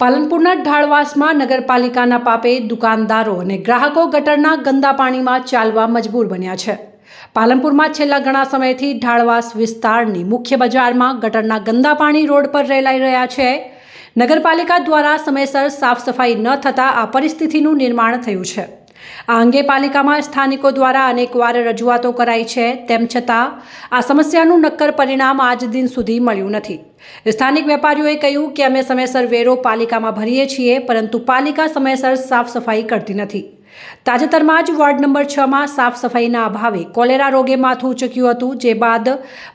પાલનપુરના ઢાળવાસમાં નગરપાલિકાના પાપે દુકાનદારો અને ગ્રાહકો ગટરના ગંદા પાણીમાં ચાલવા મજબૂર બન્યા છે. પાલનપુરમાં છેલ્લા ઘણા સમયથી ઢાળવાસ વિસ્તારની મુખ્ય બજારમાં ગટરના ગંદા પાણી રોડ પર રેલાઈ રહ્યા છે. નગરપાલિકા દ્વારા સમયસર સાફ સફાઈ ન થતાં આ પરિસ્થિતિનું નિર્માણ થયું છે. આ અંગે પાલિકામાં સ્થાનિકો દ્વારા અનેકવાર રજૂઆતો કરાઈ છે. તેમ છતાં, આ સમસ્યાનું નક્કર પરિણામ આજ દિન સુધી મળ્યું નથી. સ્થાનિક વેપારીઓએ કહ્યું કે અમે સમયસર વેરો પાલિકામાં ભરીએ છીએ, પરંતુ પાલિકા સમયસર સાફ સફાઈ કરતી નથી. તાજેતરમાં જ વોર્ડ નંબર છમાં સાફ સફાઈના અભાવે કોલેરા રોગે માથું ઉચક્યું હતું, જે બાદ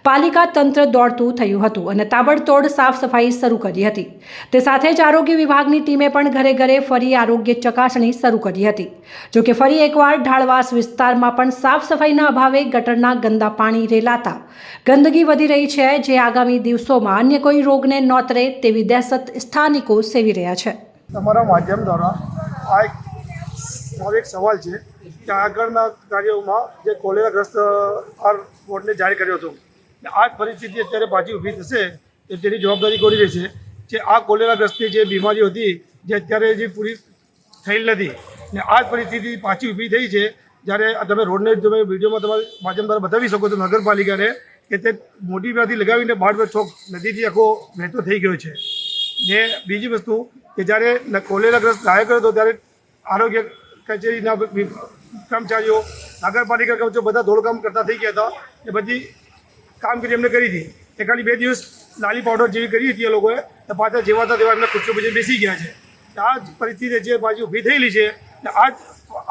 પાલિકા તંત્ર દોડતું થયું હતું અને તાબડતોડ સાફ સફાઈ શરૂ કરી હતી. તે સાથે જ આરોગ્ય વિભાગની ટીમે પણ ઘરે ઘરે ફરી આરોગ્ય ચકાસણી શરૂ કરી હતી. જોકે ફરી એકવાર ઢાળવાસ વિસ્તારમાં પણ સાફ સફાઈના અભાવે ગટરના ગંદા પાણી રેલાતા ગંદકી વધી રહી છે, જે આગામી દિવસોમાં અન્ય કોઈ રોગને નોતરે તેવી દહેશત સ્થાનિકો સેવી રહ્યા છે. તમારા માધ્યમ દ્વારા આ મારો એક સવાલ છે કે આગળના કાર્યોમાં જે કોલેરાગ્રસ્ત આ બોર્ડને જાહેર કર્યો હતો આ જ પરિસ્થિતિ અત્યારે પાછી ઊભી થશે તો તેની જવાબદારી કોની રહેશે? જે આ કોલેરાગ્રસ્તની જે બીમારી હતી, જે અત્યારે જે પૂરી થયેલ નથી, ને આ જ પરિસ્થિતિ પાછી ઊભી થઈ છે, જ્યારે તમે રોડને તમે વિડીયોમાં તમારે માધ્યમ દ્વારા બતાવી શકો છો નગરપાલિકાને, કે તે મોટી માંથી લગાવીને બાળ ચોક નદીથી આખો વહેતો થઈ ગયો છે. ને બીજી વસ્તુ કે જ્યારે કોલેરાગ્રસ્ત જાહેર કર્યો હતો, ત્યારે આરોગ્ય કચેરીના કર્મચારીઓ, નગરપાલિકા કર્મચારીઓ બધા દોડકામ કરતા થઈ ગયા હતા. એ બધી કામગીરી એમને કરી હતી. એ ખાલી બે દિવસ લાલી પાવડર જેવી કરી હતી એ લોકોએ. તો પાછા જેવા હતા તેવા એમને ખુરશીઓ પછી બેસી ગયા છે. આ જ પરિસ્થિતિ જે પાછી ઊભી થયેલી છે. આજ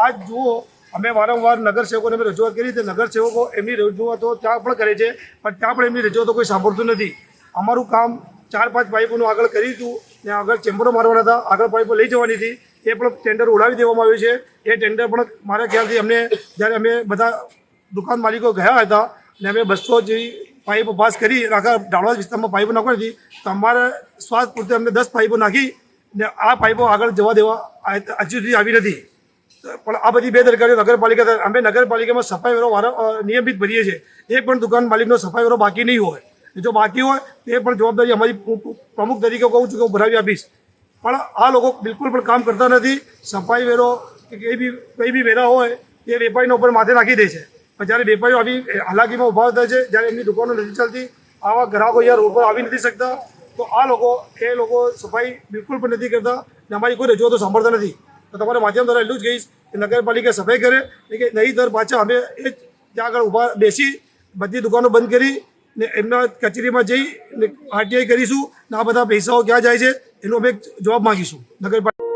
આજ જુઓ, અમે વારંવાર નગરસેવકોને અમે રજૂઆત કરી હતી. નગરસેવકો એમની રજૂઆતો ત્યાં પણ કરે છે. પણ ત્યાં પણ એમની રજૂઆતો કોઈ સાંભળતું નથી. અમારું કામ ચાર પાંચ પાઇપોનું આગળ કરી હતું ને આગળ ચેમ્બરો મારવાના હતા. આગળ પાઇપો લઈ જવાની હતી. એ પણ ટેન્ડર ઉડાવી દેવામાં આવ્યું છે. એ ટેન્ડર પણ મારા ખ્યાલથી અમને જ્યારે અમે બધા દુકાન માલિકો ગયા હતા ને અમે બસો જેવી પાઇપો પાસ કરી આખા ઢાળવા વિસ્તારમાં પાઇપો નાખવાની હતી, તો અમારે શ્વાસ પૂરતે અમને દસ પાઇપો નાખી ને આ પાઇપો આગળ જવા દેવા હજુ સુધી આવી નથી. પણ આ બધી બેદરકારીઓ નગરપાલિકા અમે નગરપાલિકામાં સફાઈ વેરો નિયમિત ભરીએ છીએ. એ પણ દુકાન માલિકનો સફાઈ વેરો બાકી નહીં હોય. જો બાકી હોય, તો પણ જવાબદારી અમારી પ્રમુખ તરીકે કહું છું કે હું ભરાવી આપીશ. પણ આ લોકો બિલકુલ પણ કામ કરતા નથી. સફાઈ વેરો કે કઈ બી કઈ બી વેરા હોય, એ વેપારીનો ઉપર માથે નાખી દે છે. પણ જ્યારે વેપારીઓ આવી હાલાકીમાં ઊભા થાય છે, જ્યારે એમની દુકાનો નથી ચાલતી, આવા ગ્રાહકો અહીંયા રોડ પર આવી નથી શકતા, તો આ લોકો, એ લોકો સફાઈ બિલકુલ પણ નથી કરતા ને અમારી કોઈ રજૂઆતો સાંભળતા નથી. તો તમારા માધ્યમ દ્વારા એટલું જ કહીશ કે નગરપાલિકા સફાઈ કરે કે નહીં દર પાછા અમે એ ત્યાં આગળ ઊભા બેસી બધી દુકાનો બંધ કરી ને એમના કચેરીમાં જઈ ને આરટીઆઈ કરીશું ને આ બધા પૈસાઓ ક્યાં જાય છે એનો અમે જવાબ માંગીશું. નગરપાલિકા